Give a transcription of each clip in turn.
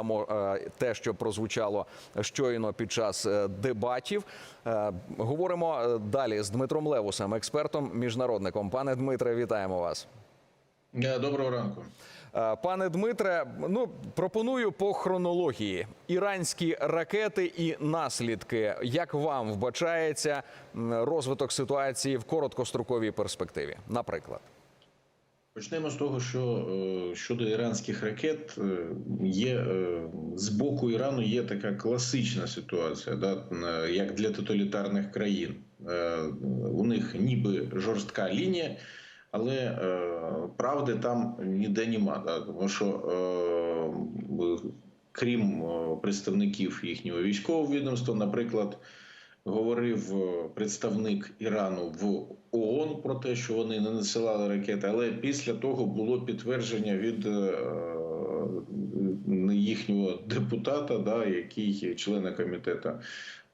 Е, те, що прозвучало щойно під час е, дебатів. Е, Говоримо далі з Дмитром Левусем, експертом, міжнародником. Пане Дмитре, вітаємо вас. Доброго ранку. Пане Дмитре, ну пропоную по хронології іранські ракети і наслідки. Як вам вбачається розвиток ситуації в короткостроковій перспективі? Наприклад, Почнемо з того, що е, щодо іранських ракет е, є е, з боку Ірану є така класична ситуація, да, як для тоталітарних країн. У них ніби жорстка лінія, але правди там ніде нема. Да, тому що крім представників їхнього військового відомства, наприклад. Говорив е, представник Ірану в ООН про те, що вони не насилали ракети, але після того було підтвердження від е, їхнього депутата, да, який є члена комітету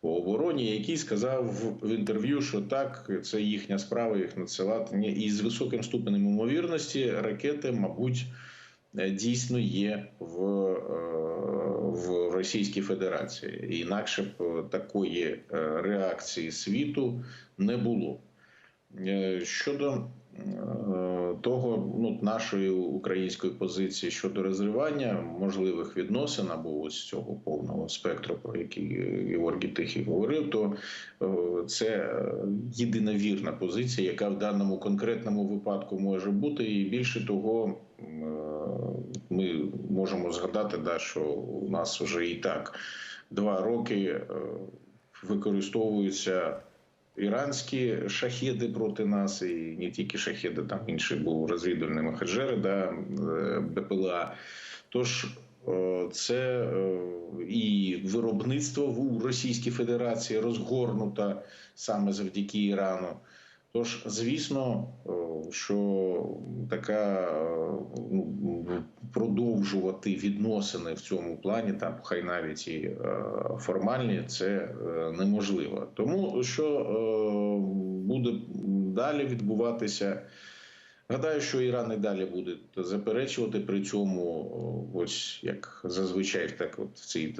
по обороні, який сказав в інтерв'ю, що так, це їхня справа їх надсилати. І з високим ступенем ймовірності ракети, мабуть, е, дійсно є в, е, в Російській Федерації. Інакше б е, такої е, реакції світу не було. Е, Щодо е, того, ну нашої української позиції щодо розривання можливих відносин або ось цього повного спектру, про який Георгій Тихий говорив, то е, це е, єдина вірна позиція, яка в даному конкретному випадку може бути, і більше того, е, ми можемо згадати, да, що у нас вже і так два роки е, використовуються іранські шахіди проти нас, і не тільки шахіди, там інший був розвідувальний махаджери, да, е, БПЛА. Тож е, це е, і виробництво в Російській Федерації розгорнуто саме завдяки Ірану. Тож, звісно, е, що така е, ну, продовжувати відносини в цьому плані, там хай навіть і е, формальні, це неможливо. Тому що буде далі відбуватися. Гадаю, що Іран і далі буде заперечувати при цьому, ось як зазвичай, так от цій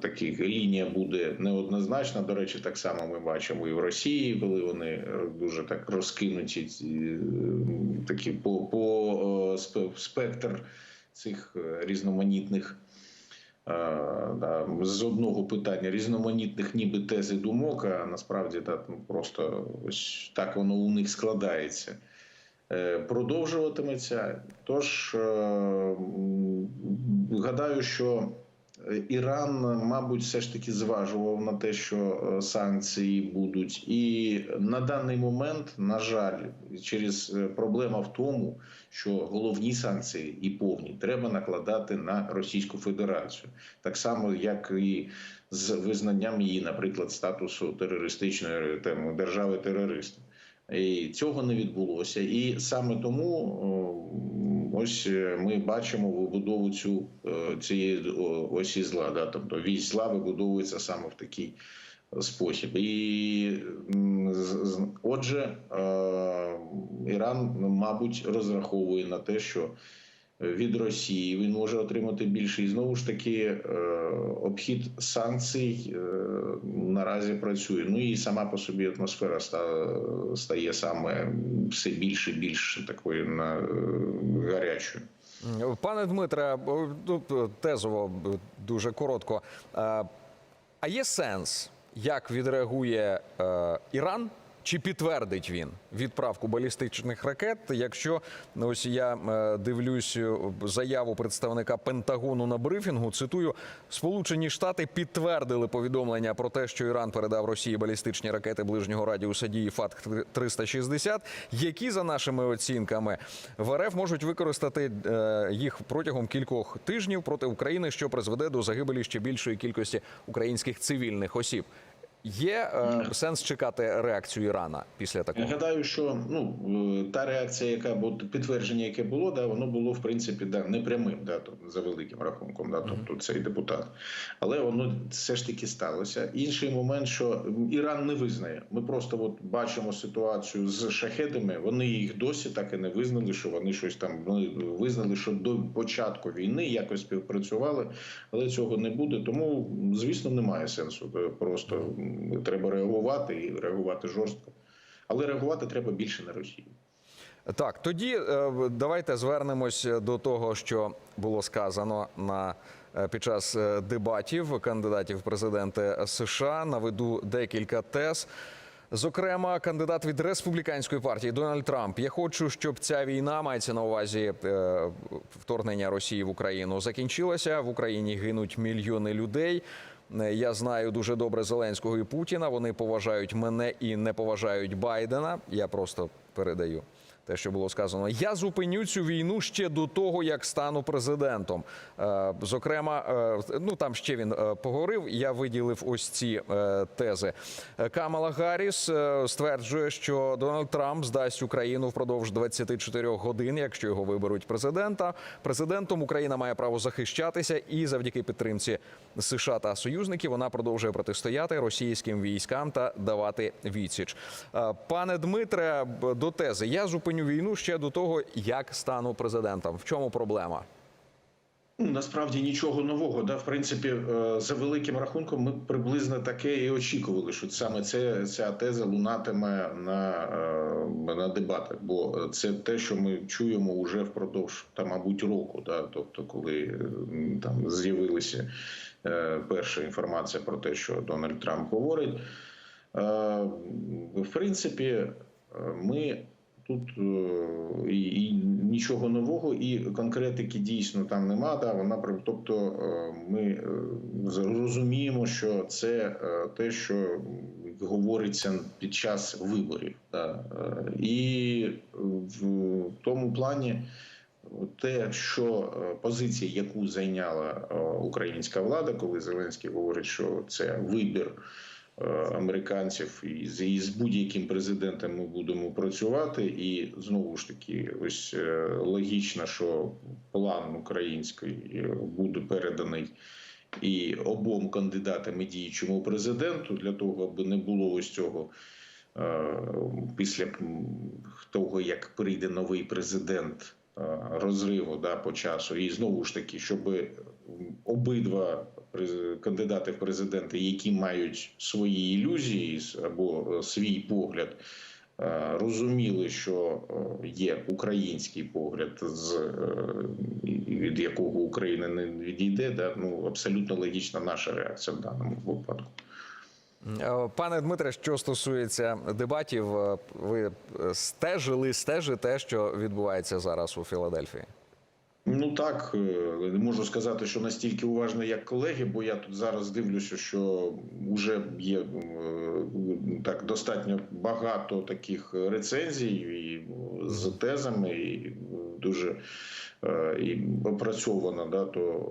такій лінія буде неоднозначна. До речі, так само ми бачимо і в Росії, коли вони е, дуже так розкинуті, е, такі по, по спектр цих е, різноманітних. З одного питання різноманітних, ніби тези думок, а насправді так, ну, просто ось так воно у них складається продовжуватиметься. Тож е, гадаю, що Іран, мабуть, все ж таки зважував на те, що е, санкції будуть, і на даний момент, на жаль, через е, проблема в тому, що головні санкції і повні треба накладати на Російську Федерацію, так само як і з визнанням її, наприклад, статусу терористичної держави терориста. І цього не відбулося. І саме тому ось е, ми бачимо вибудову цю е, цієї осі зла. Да? Тобто вісь зла вибудовується саме в такий спосіб. І отже, е, Іран, мабуть, розраховує на те, що від Росії він може отримати більше. І знову ж таки, е, обхід санкцій е, наразі працює. Ну і сама по собі атмосфера стає саме все більше і більше такою е, гарячою. пане Дмитре, тезово дуже коротко. А є сенс, як відреагує Іран? Чи підтвердить він відправку балістичних ракет? Якщо ну, ось я е, дивлюсь е, заяву представника Пентагону на брифінгу, цитую: Сполучені Штати підтвердили повідомлення про те, що Іран передав Росії балістичні ракети ближнього радіуса дії ФАТ 360 які за нашими оцінками в РФ можуть використати е, їх протягом кількох тижнів проти України, що призведе до загибелі ще більшої кількості українських цивільних осіб. Є е, сенс чекати реакцію Ірана після Я гадаю, що ну е, та реакція, яка підтвердження, яке було, да, воно було в принципі да, непрямим, да, за великим рахунком, да, тобто цей депутат. Але воно все ж таки сталося. Інший момент, що Іран не визнає. Ми просто от бачимо ситуацію з шахедами. Вони їх досі так і не визнали, що вони щось там вони визнали, що до початку війни якось співпрацювали, але цього не буде. Тому, звісно, немає сенсу. Е, Просто треба реагувати і реагувати жорстко. Але реагувати треба більше на Росію. Так, тоді е, давайте звернемось до того, що було сказано на е, під час е, дебатів кандидатів в президенти США. Наведу декілька тез. Зокрема, кандидат від республіканської партії Дональд Трамп. Я хочу, щоб ця війна мається на увазі вторгнення Росії в Україну закінчилася. В Україні гинуть мільйони людей. Е, Я знаю дуже добре Зеленського і Путіна. Вони поважають мене і не поважають Байдена. Я просто передаю те, що було сказано. Я зупиню цю війну ще до того, як стану президентом. Е, Зокрема, е, ну там ще він е, поговорив. Я виділив ось ці тези. Камала Гарріс стверджує, що Дональд Трамп здасть Україну впродовж 24 годин, якщо його виберуть президента. Президентом Україна має право захищатися, і завдяки підтримці США та союзників вона продовжує протистояти російським військам та давати відсіч. Пане Дмитре, до тези я зупиню війну ще до того, як стану президентом. В чому проблема? Ну, насправді нічого нового. Да? В принципі, е, за великим рахунком, ми приблизно таке і очікували, що саме це, ця теза лунатиме на, е, на дебатах. Бо це те, що ми чуємо вже впродовж та, мабуть, року. Да? Тобто, коли е, там з'явилася перша інформація про те, що Дональд Трамп говорить. В принципі, ми тут е, і, нічого нового, і конкретики дійсно там нема. Да, вона тобто е, ми е, розуміємо, що це те, що говориться під час виборів. Да. І в тому плані. Те, що позиція, яку зайняла українська влада, коли Зеленський говорить, що це вибір американців, і з, будь-яким президентом ми будемо працювати, і знову ж таки, ось е, логічно, що план український е, буде переданий. І обом кандидатам і діючому президенту для того, аби не було ось цього е, після того, як прийде новий президент е, розриву да, по часу, і знову ж таки, щоб обидва през- кандидати в президенти, які мають свої ілюзії або е, свій погляд, е, розуміли, що е, є український погляд, з е, від якого Україна не відійде. Да, ну абсолютно логічна наша реакція в даному випадку. Е, Пане Дмитре, що стосується дебатів, е, ви е, стежили, стежите, що відбувається зараз у Філадельфії? Ну так не можу сказати, що настільки уважно, як колеги, бо я тут зараз дивлюся, що вже є так достатньо багато таких рецензій і з тезами, і дуже і опрацьовано, да, то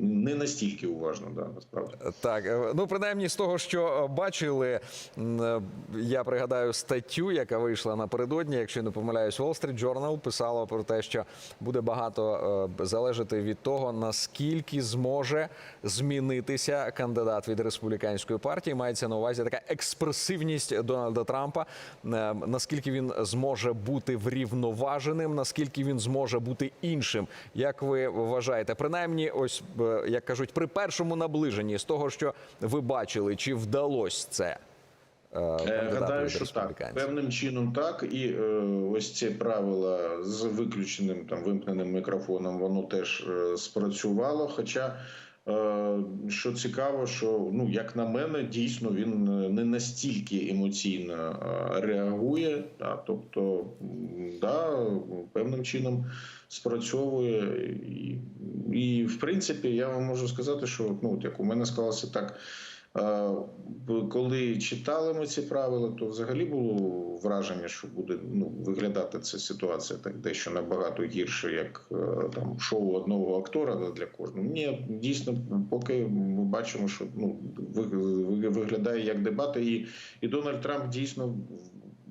не настільки уважно, да, насправді. Так, е, ну принаймні з того, що е, бачили, е, я пригадаю статтю, яка вийшла напередодні, якщо не помиляюсь, Wall Street Journal писало про те, що буде багато е, залежати від того, наскільки зможе змінитися кандидат від республіканської партії. Мається на увазі така експресивність Дональда Трампа, е, наскільки він зможе бути врівноваженим, наскільки він зможе бути іншим. Як ви вважаєте, принаймні, ось е, як кажуть, при першому наближенні з того, що ви бачили, чи вдалося це? е, Е, Гадаю, що так. Певним чином так. І е, ось ці правила з виключеним там вимкненим мікрофоном, воно теж е, спрацювало. Хоча, що цікаво, що ну, як на мене, дійсно він е, не настільки емоційно е, реагує. Да, тобто, да, певним чином спрацьовує. І, і в принципі, я вам можу сказати, що ну, от як у мене склалося так. Е, Коли читали ми ці правила, то взагалі було враження, що буде ну, виглядати ця ситуація так дещо набагато гірше, як е, там шоу одного актора для кожного. Ні, дійсно, поки ми бачимо, що ну ви- ви- виглядає як дебати, і, і Дональд Трамп дійсно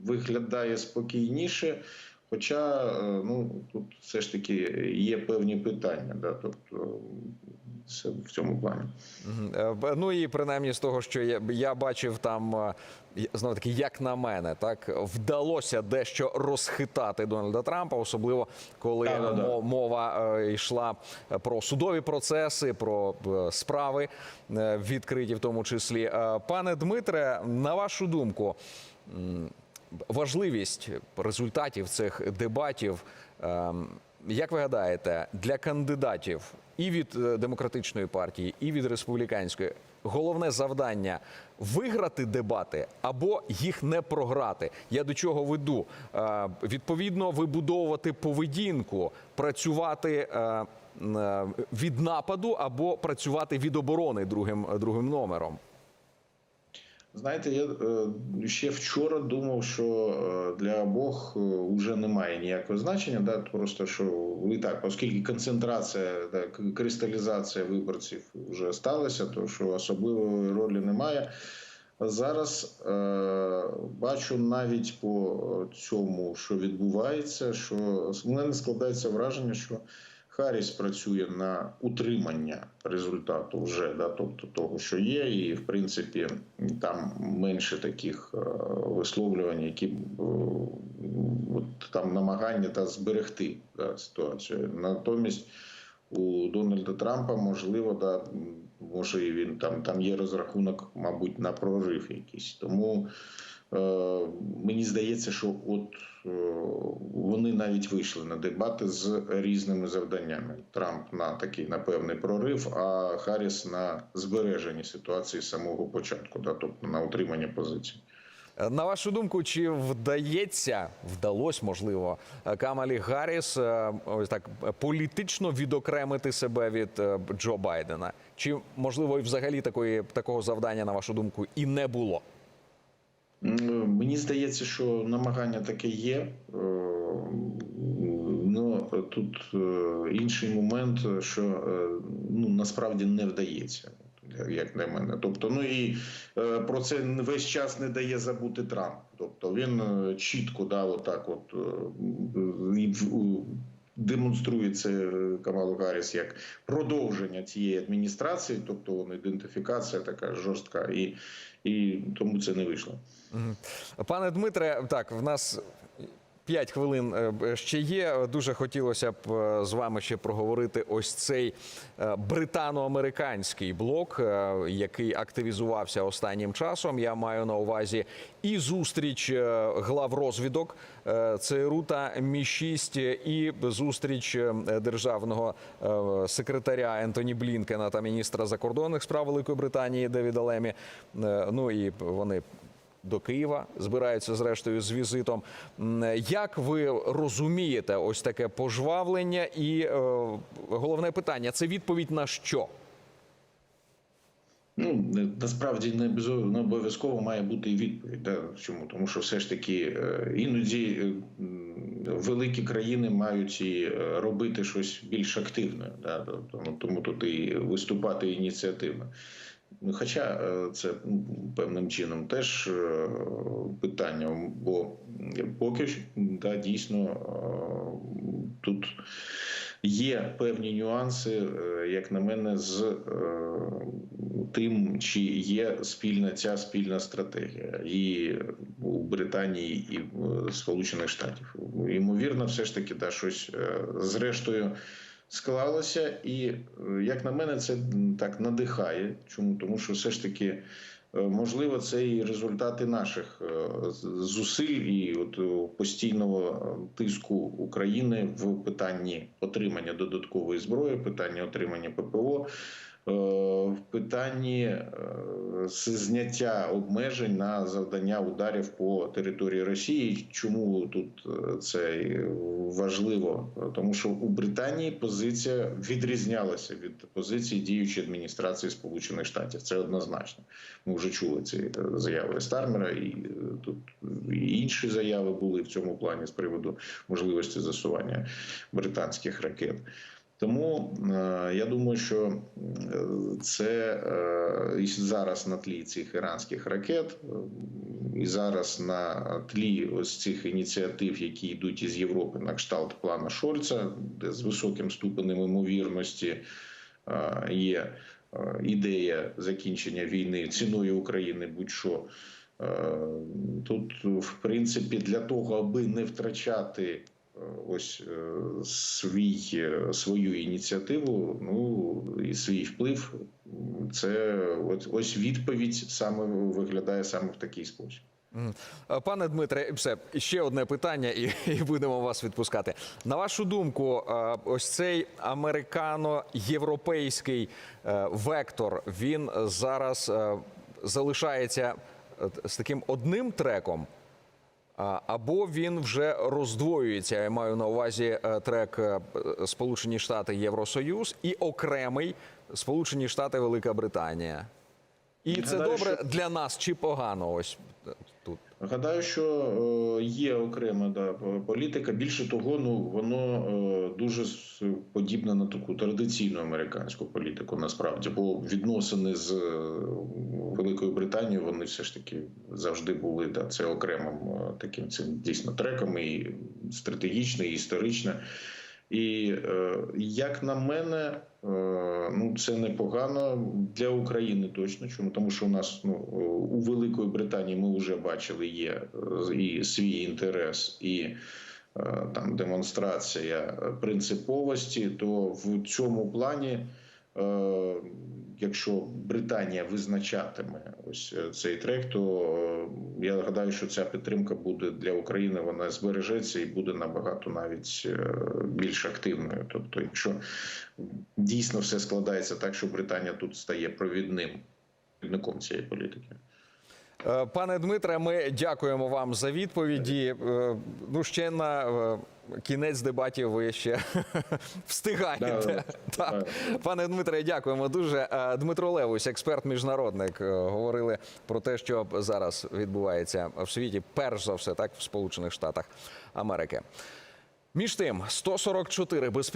виглядає спокійніше. Хоча е, ну тут все ж таки є певні питання, да, тобто це в цьому плані. Е, Ну і принаймні з того, що я, я бачив там е, знову таки, як на мене, так вдалося дещо розхитати Дональда Трампа, особливо коли Да-да-да. мова е, йшла про судові процеси, про справи відкриті, в тому числі. Пане Дмитре, на вашу думку, важливість результатів цих дебатів. ем, Як ви гадаєте, для кандидатів і від е, демократичної партії, і від республіканської головне завдання виграти дебати або їх не програти? Я до чого веду? Е, Відповідно, вибудовувати поведінку, працювати е, від нападу або працювати від оборони другим, другим номером. Знаєте, я е, ще вчора думав, що е, для обох вже немає ніякого значення. Да, просто що і так, оскільки концентрація, да, кристалізація виборців вже сталася, то що особливої ролі немає. Зараз е, бачу навіть по цьому, що відбувається, що в мене складається враження, що Харріс працює на утримання результату вже, да, тобто того, що є, і в принципі там менше таких е, висловлювань, які е, от, там намагання та зберегти да, ситуацію. Натомість у Дональда Трампа можливо, да, може і він там, там є розрахунок, мабуть, на прорив якийсь. Тому мені здається, що от е, вони навіть вийшли на дебати з різними завданнями. Трамп на такий на певний прорив, а Харріс на збереження ситуації з самого початку, да, тобто на утримання позицій. Е, На вашу думку, чи вдається, вдалось, можливо, е, Камалі Гарріс е, ось так е, політично відокремити себе від е, Джо Байдена? Чи можливо і взагалі такої такого завдання, на вашу думку, і не було? М, Мені здається, що намагання таке є. Е, Ну тут е, інший момент, що е, ну насправді не вдається, як на мене. Тобто, ну і е, про це весь час не дає забути Трамп. Тобто він е, чітко дав отак, от е, і демонструє це Камалу Гарріс як продовження цієї адміністрації, тобто вон, ідентифікація така жорстка, і, і тому це не вийшло. Пане Дмитре, так в нас. П'ять хвилин е, ще є. Дуже хотілося б е, з вами ще проговорити ось цей е, британо-американський блок, який активізувався останнім часом. Я маю на увазі і зустріч глав розвідок ЦРУ та Мі 6 і зустріч державного секретаря Ентоні Блінкена та міністра закордонних справ Великої Британії Девіда Лемі. Ну і вони до Києва збираються зрештою з візитом. Як ви розумієте ось таке пожвавлення? І е, головне питання це відповідь на що? Ну насправді не обов'язково має бути і відповідь. Да? Чому? Тому що все ж таки е, іноді е, великі країни мають і е, робити щось більш активне. Да? Тому, тому тут і виступати ініціативно. Ну, Хоча е, це ну, певним чином теж е, питання, бо поки да, дійсно е, тут є певні нюанси, як на мене, з тим, чи є спільна ця спільна стратегія і у Британії, і в Сполучених Штатів. Ймовірно, все ж таки да, щось зрештою склалося, і е, як на мене, це так надихає. Чому? Тому що все ж таки. е, Можливо, це і результати наших е, зусиль і от постійного тиску України в питанні отримання додаткової зброї, питання отримання ППО. В питанні е, зняття обмежень на завдання ударів по території Росії. Чому тут е, це важливо? Тому що у Британії позиція відрізнялася від позиції діючої адміністрації Сполучених Штатів. Це однозначно. Ми вже чули ці е, заяви Стармера, і е, тут інші заяви були в цьому плані з приводу можливості засування британських ракет. Тому е, я думаю, що е, це е, і зараз на тлі цих іранських ракет, і зараз на тлі ось цих ініціатив, які йдуть із Європи на кшталт плана Шольца, де з високим ступенем ймовірності є ідея закінчення війни ціною України, будь-що. Тут, в принципі, для того, аби не втрачати ось е, свій, е, свою ініціативу, ну і свій вплив, це от, ось відповідь саме виглядає саме в такий спосіб. Е, Пане Дмитре, все ще одне питання, і, і будемо вас відпускати. На вашу думку, ось цей американо-європейський вектор він зараз залишається з таким одним треком. Або він вже роздвоюється. Я маю на увазі е, трек е, Сполучені Штати Євросоюз і окремий Сполучені Штати Велика Британія. І це добре для нас чи погано? Ось е. Гадаю, що е, є окрема да, політика. Більше того, ну воно е, дуже подібне на таку традиційну американську політику, насправді, бо відносини з е, Великою Британією вони все ж таки завжди були да, це окремим таким цим дійсно треком, і стратегічне, і історичне. І е, як на мене, е, ну це непогано для України точно. Чому тому, що у нас ну у Великої Британії ми вже бачили є е, і свій інтерес, і там демонстрація принциповості, то в цьому плані. Е, Якщо Британія визначатиме ось е, цей трек, то е, я гадаю, що ця підтримка буде для України. Вона збережеться і буде набагато навіть більш активною. Тобто, якщо дійсно все складається так, що Британія тут стає провідним цієї політики. Е, Пане Дмитре, ми дякуємо вам за відповіді. Е, Ну, ще на е, кінець дебатів ви ще встигаєте. Так. Пане Дмитре, дякуємо дуже. Дмитро Левусь, експерт міжнародник, говорили про те, що зараз відбувається в світі, перш за все, так в Сполучених Штатах Америки. Між тим, 144 безпілотних